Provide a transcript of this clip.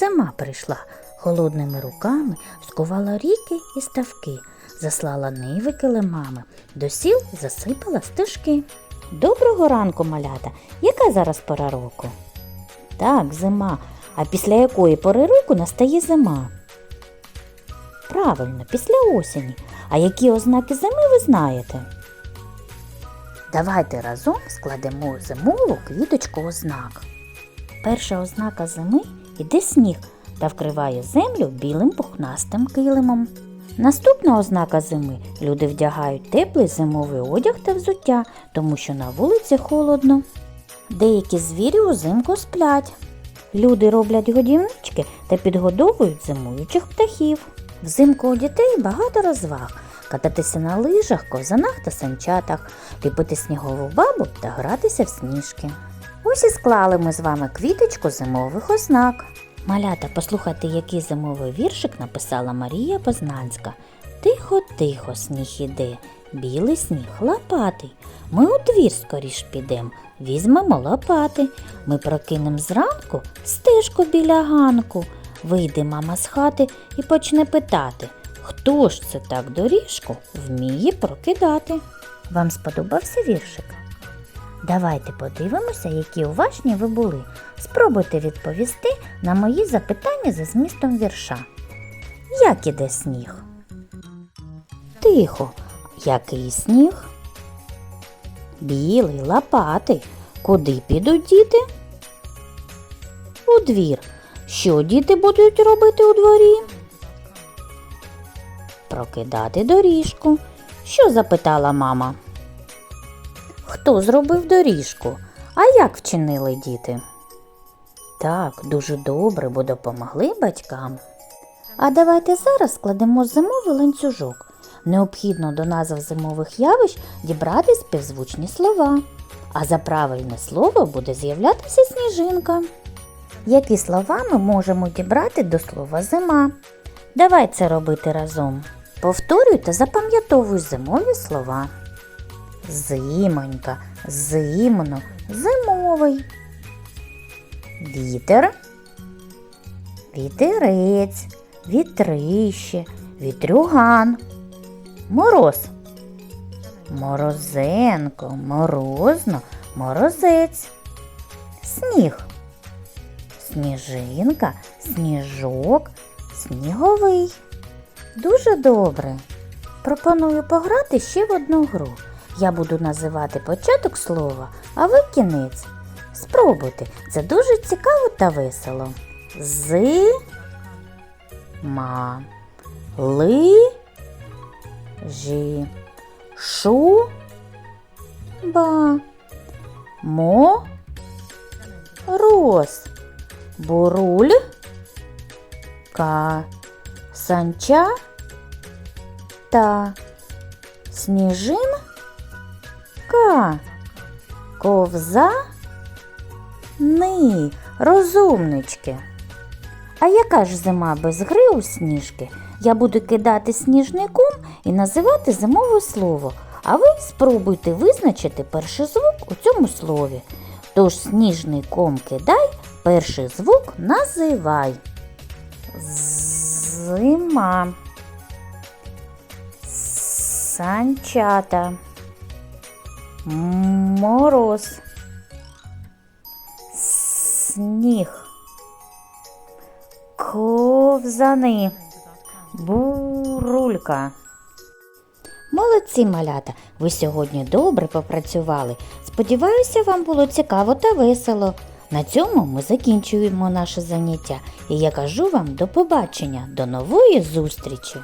Зима прийшла холодними руками, скувала ріки і ставки, заслала ниви килимами, до сіл засипала стежки. Доброго ранку, малята! Яка зараз пора року? Так, зима. А після якої пори року настає зима? Правильно, після осені. А які ознаки зими ви знаєте? Давайте разом складемо зимову квіточку ознак. Перша ознака зими іде сніг та вкриває землю білим пухнастим килимом. Наступна ознака зими люди вдягають теплий зимовий одяг та взуття, тому що на вулиці холодно. Деякі звірі узимку сплять. Люди роблять годівнички та підгодовують зимуючих птахів. Взимку у дітей багато розваг кататися на лижах, ковзанах та санчатах, ліпити снігову бабу та гратися в сніжки. Ось і склали ми з вами квіточку зимових ознак. Малята, послухайте, який зимовий віршик написала Марія Познанська. Тихо, тихо, сніг іде, білий сніг лопатий. Ми у двір скоріш підем, візьмемо лопати. Ми прокинем зранку стежку біля ганку. Вийде мама з хати і почне питати, хто ж це так доріжку вміє прокидати. Вам сподобався віршик? Давайте подивимося, які уважні ви були. Спробуйте відповісти на мої запитання за змістом вірша. Як іде сніг? Тихо. Який сніг? Білий, лопатий. Куди підуть діти? У двір. Що діти будуть робити у дворі? Прокидати доріжку. Що запитала мама? Хто зробив доріжку? А як вчинили діти? Так, дуже добре, бо допомогли батькам. А давайте зараз складемо зимовий ланцюжок. Необхідно до назв зимових явищ дібрати співзвучні слова. А за правильне слово буде з'являтися сніжинка. Які слова ми можемо дібрати до слова зима? Давай це робити разом. Повторюй та запам'ятовуй зимові слова. Зимонька, зимно, зимовий. Вітер, вітерець, вітрище, вітрюган, мороз. Морозенко, морозно, морозець. Сніг. Сніжинка, сніжок, сніговий. Дуже добре. Пропоную пограти ще в одну гру. Я буду називати початок слова, а ви кінець. Спробуйте, це дуже цікаво та весело. З ма ли жі шу ба мо роз буруль ка санча та сніжин ковза ни розумнички. А яка ж зима без гри у сніжки? Я буду кидати сніжником і називати зимове слово, а ви спробуйте визначити перший звук у цьому слові. Тож сніжний ком кидай, перший звук називай. Зима. Санчата. Мороз. Сніг. Ковзани. Бурулька. Молодці малята, ви сьогодні добре попрацювали. Сподіваюся, вам було цікаво та весело. На цьому ми закінчуємо наше заняття, і я кажу вам до побачення, до нової зустрічі!